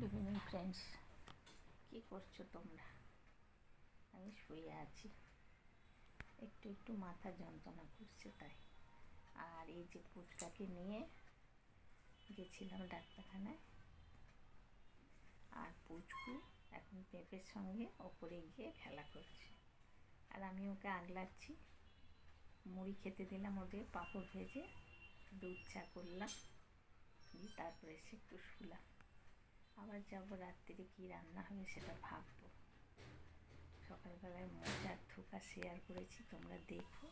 Good evening friends কী করছ তোমরা? আমি শুয়ে আছি। একটু একটু মাথা যন্ত্রণা করছে তাই। আর এই যে পুচকাকে নিয়ে গেছিলাম ডাক্তারখানায়। আর পুচকু এখন পেঁপের সঙ্গে ওপরে গিয়ে খেলা করছে। আর আমি ওকে আগলাচ্ছি। মুড়ি খেতে দিলাম ওদের পাঁপড় ভেজে দুধ চা করলাম। দিয়ে তারপরে এসে একটু শুলাম। আবার যাব রাত্রিরে কী রান্না হবে সেটা ভাববো। সকালবেলায় মজার থোকা শেয়ার করেছি, তোমরা দেখো।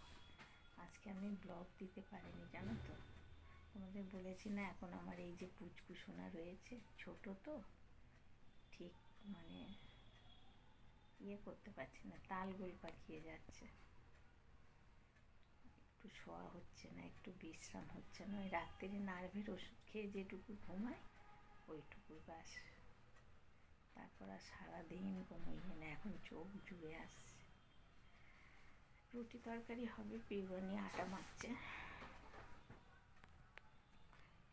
আজকে আমি ব্লগ দিতে পারিনি, জানো তো? তোমাদের বলেছি না, এখন আমার এই যে পুচকু সোনা রয়েছে, ছোট তো, ঠিক মানে ইয়ে করতে পারছি না, তাল তালগোল পাকিয়ে যাচ্ছে। একটু শোয়া হচ্ছে না, একটু বিশ্রাম হচ্ছে না, ওই রাত্রিরে নার্ভের ওষুধ খেয়ে যেটুকু ঘুমায় ওইটুকু ব্যাস। তারপর আর সারাদিন কোনো ইয়ে না, এখন চোখ জুড়ে আসছে। রুটি তরকারি হবে, পিউরানি আটা মাখছে।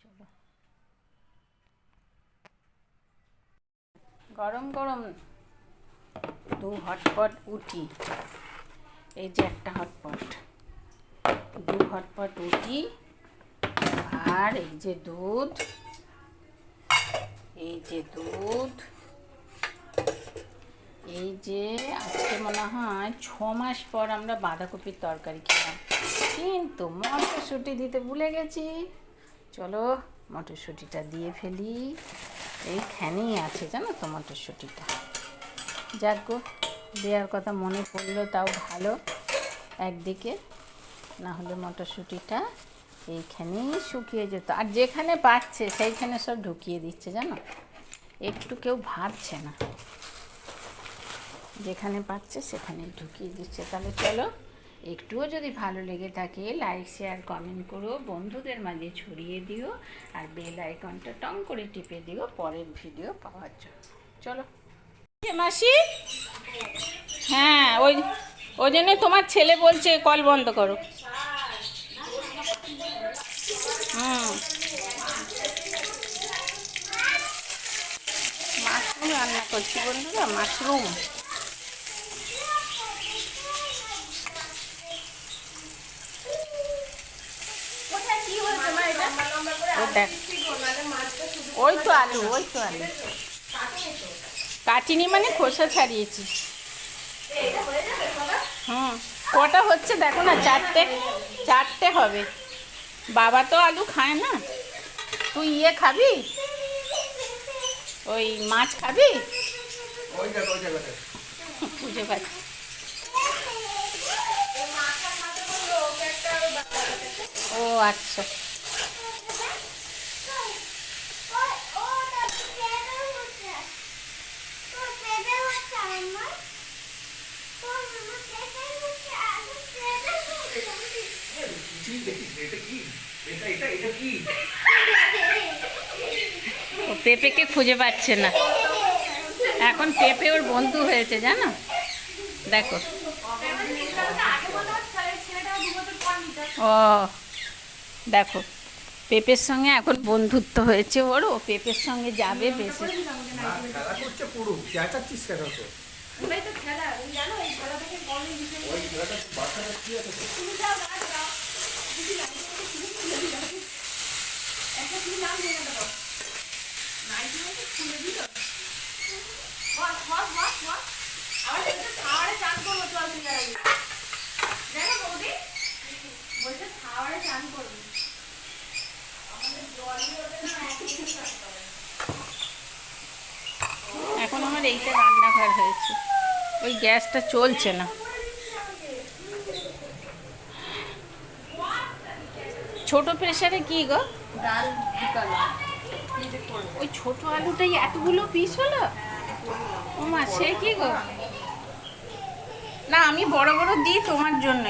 চলো। গরম গরম দু হটপট উঠি এই যে একটা হটপট। দু হটপট উঠি আর এই যে দুধ। এই যে দুধ, এই যে আজকে মনে হয় ছ মাস পর আমরা বাঁধাকপির তরকারি খেলাম। কিন্তু মটরশুঁটি দিতে ভুলে গেছি। চলো মটরশুঁটিটা দিয়ে ফেলি। এইখানেই আছে জানো তো মটরশুঁটিটা। যাক গো, দেওয়ার কথা মনে পড়ল তাও ভালো। একদিকে না হলে মটরশুঁটিটা এইখানেই শুকিয়ে যেত। আর যেখানে পাচ্ছে, সেইখানে সব ঢুকিয়ে দিচ্ছে, জানো? একটু কেউ ভাবছে না। যেখানে পাচ্ছে, সেখানে ঢুকিয়ে দিচ্ছে। তাহলে চলো, একটুও যদি ভালো লেগে থাকে লাইক শেয়ার কমেন্ট করো। বন্ধুদের মাঝে ছড়িয়ে দিও। আর বেল আইকনটা টং করে টিপে দিও পরের ভিডিও পাওয়ার জন্য। চলো। মাসি? হ্যাঁ ওই ওই জন্য তোমার ছেলে বলছে কল বন্ধ করো। হুম। মাশরুম রান্না করছি বন্ধুরা, মাশরুম। ওই তো আলু, ওই তো আলু। কাটিনি মানে খোসা ছাড়িয়েছি। হুম, কটা হচ্ছে দেখো না, চারটে চারটে হবে। বাবা তো আলু খায় না। তুই ইয়ে খাবি? ওই মাছ খাবি? খুঁজে পাচ্ছি। ও আচ্ছা। ও পেঁপেকে খুঁজে পাচ্ছে না। এখন পেঁপে ওর বন্ধু হয়েছে, জানো? দেখো। ও, দেখো। পেঁপের সঙ্গে এখন বন্ধুত্ব হয়েছে ওর, ও পেঁপের সঙ্গে যাবে বেশি। খেলা করছে পুরো চেঁচাচ্ছিস কেন তো ওই খেলাটা বাচ্চাটা কি আছে তো? এখন আমার এইটা রান্নাঘর হয়েছে ওই গ্যাসটা চলছে না ছোট প্রেসারে কি গো ডাল ঢুকালো ওই ছোট আলুটাই এতগুলো পিস হলো? ও মা সে কি গো? না আমি বড় বড় দিই তোমার জন্য।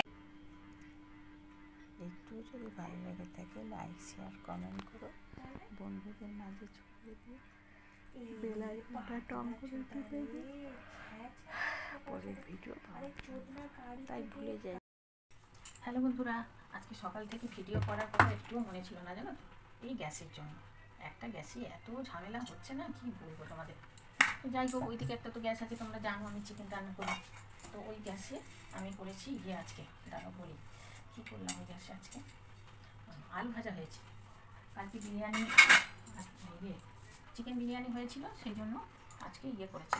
একটু যদি ভালো লেগে থাকে লাইক শেয়ার কমেন্ট করো। বন্ধুদের মাঝে ছড়িয়ে দিও। বেল আইকনটা টং করে দিতে পরের ভিডিও তাই ভুলে যাই। হ্যালো বন্ধুরা আজকে সকাল থেকে ভিডিও করার কথা একটুও মনে ছিল না জানো তো? এই গ্যাসের জন্য। একটা গ্যাসই এত ঝামেলা হচ্ছে না, কি বলব তোমাদের? যাই হোক, ওইদিকে একটা তো গ্যাস আছে, তোমরা জানো আমি চিকেন রান্না করি। তো ওই গ্যাসে আমি করেছি ইয়ে আজকে দাঁড়া বলি, কী করলাম ওই গ্যাসে আজকে? আলু ভাজা হয়েছে। কালকে বিরিয়ানি ইয়ে চিকেন বিরিয়ানি হয়েছিল, সেই জন্য আজকে ইয়ে করেছি।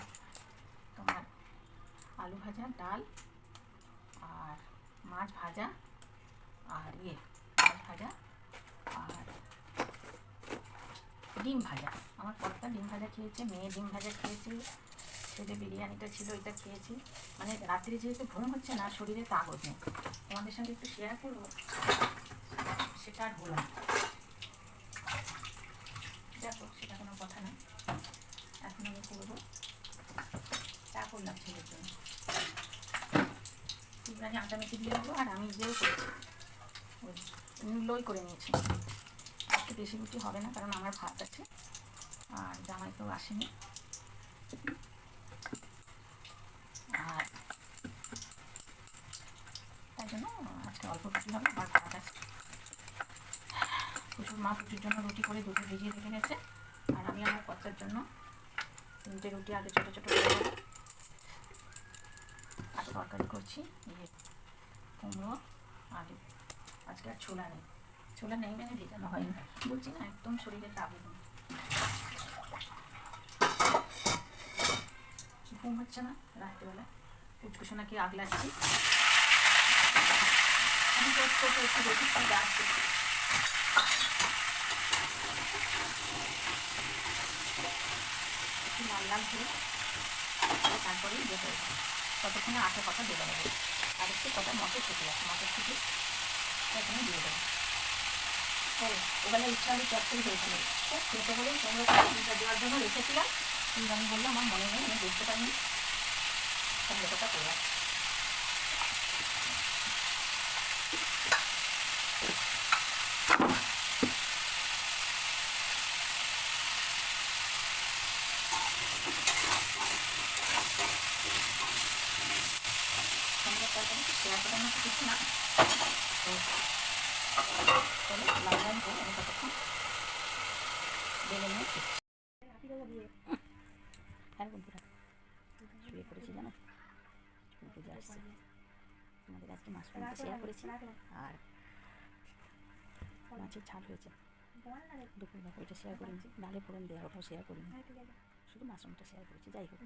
তোমার আলু ভাজা, ডাল আর মাছ ভাজা আর ইয়ে মাছ ভাজা আর ডিম ভাজা। আমার কর্তা ডিম ভাজা খেয়েছে, মেয়ে ডিম ভাজা খেয়েছে, ছেলে বিরিয়ানিটা ছিল, ওইটা খেয়েছি। মানে রাত্রে যেহেতু ঘুম হচ্ছে না, শরীরে তাগজ নেই। তোমাদের সঙ্গে একটু শেয়ার করব? সেটা আর না। দেখো সেটা কোনো কথা না। এখন আমি করব। চা করলাম ছেলের জন্য। ইব্রানি আটা মেখে দিয়ে দেবো, আর আমি ইয়েও করেছি। ওই লই করে নিয়েছি। আজকে বেশি রুটি হবে না, কারণ আমার ভাত আছে। আর জামাই তো আসেনি। আর তাই জন্য আজকে অল্প রুটি হবে, আমার ভাত আছে। প্রচুর মা রুটির জন্য রুটি করে দুটো ভিজিয়ে রেখে গেছে। আর আমি আমার কচ্চার জন্য তিনটে রুটি আগে ছোটো ছোটো আর তরকারি করছি কুমড়ো, আলু। আজকে আর ছোলা নেই। ছোলা নেই মানে ভেজানো হয়নি। বলছি না, একদম শরীরে তাবু ঘুম হচ্ছে না রাত্রিবেলা। কুচকুশোনাকে আগলাচ্ছি আমি করতে একটু দেখি আসছে একটু লাল করে তারপরে ইয়ে করে ততক্ষণে আটা কথা দেবে আর একটু কটা মটর শুকিয়ে আছে মটর শুকিয়ে এখানে দিয়ে দেবো। চলো ওবেলা ইচ্ছা হলে চটকরি হয়েছিল সেটা করে তোমরা দুধটা দেওয়ার জন্য রেখেছিলাম। কিন্তু আমি বললাম, আমার মনে নেই, আমি বুঝতে পারিনি। সব ব্যাপারটা করে রাখছি তোমরা তরকারি শেয়ার করে আমার কিছু না তো চলো লাল লাল করে আমি ততক্ষণ বেলে নিয়ে আজকে মাশরুমটা শেয়ার করেছি আর মাছের ঝাল হয়েছে দুপুরবেলা ওইটা শেয়ার করিনি ডালে ফোড়ন দেওয়া ওটাও শেয়ার করিনি শুধু মাশরুমটা শেয়ার করেছি যাই হোক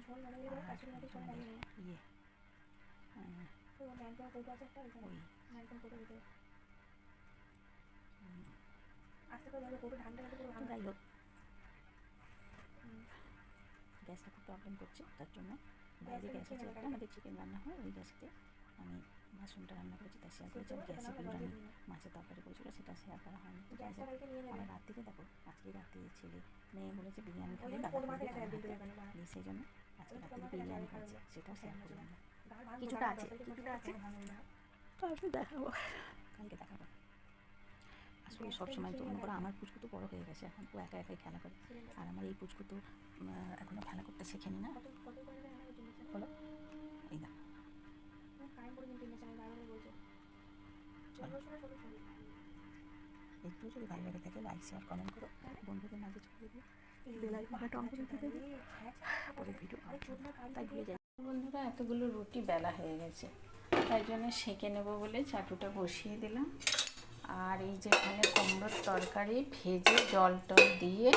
ইয়ে যাই হোক। গ্যাসটা খুব প্রবলেম করছে তার জন্য বাইরে গ্যাস আছে আমাদের চিকেন রান্না হয় ওই গ্যাসতে আমি মাশরুমটা রান্না করেছি তা শেয়ার করেছি গ্যাসে বিরিয়ানি মাছের তরকারি করেছিল সেটা শেয়ার করা হয়নি। তো যাই হোক আমার রাত থেকে দেখো আজকে রাতে ছেলে মেয়ে বলেছে বিরিয়ানি খাবে সেই জন্য আজকে রাত্রে বিরিয়ানি খাচ্ছে সেটাও শেয়ার করলাম কিছুটা আছে কিছুটা আছে। তারপরে দেখাবো কালকে দেখাবো। আসলে সবসময় তো মনে করো আমার পুচকু তো বড় হয়ে গেছে এখন তো একা একাই খেলা করে। আর আমার এই পুচকু তো উম, এখনও খেলা করতে শেখেনি না বলো। এই না একটু যদি ভালো লেগে থাকে লাইক শেয়ার কমেন্ট করো। বন্ধুদের মাঝে ছড়িয়ে দিও। বেল আইকনটা অন দিতে দেবে পরে ভিডিও তাই ভুলে যাই। বন্ধুরা এতগুলো রুটি বেলা হয়ে গেছে। তাই জন্য সেঁকে নেব বলে চাটুটা বসিয়ে দিলাম। আর এই যে এখানে কুমড়োর তরকারি ভেজে জল টল দিয়ে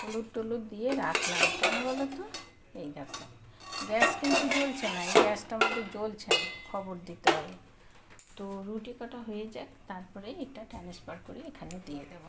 হলুদ টলুদ দিয়ে রাখলাম। কেন বলো তো? এই দেখো, গ্যাস কিন্তু জ্বলছে না, এই গ্যাসটা আমাদের জ্বলছে না, খবর দিতে হবে। তো রুটি কাটা হয়ে যাক, তারপরে এটা ট্রান্সফার করে এখানে দিয়ে দেবো।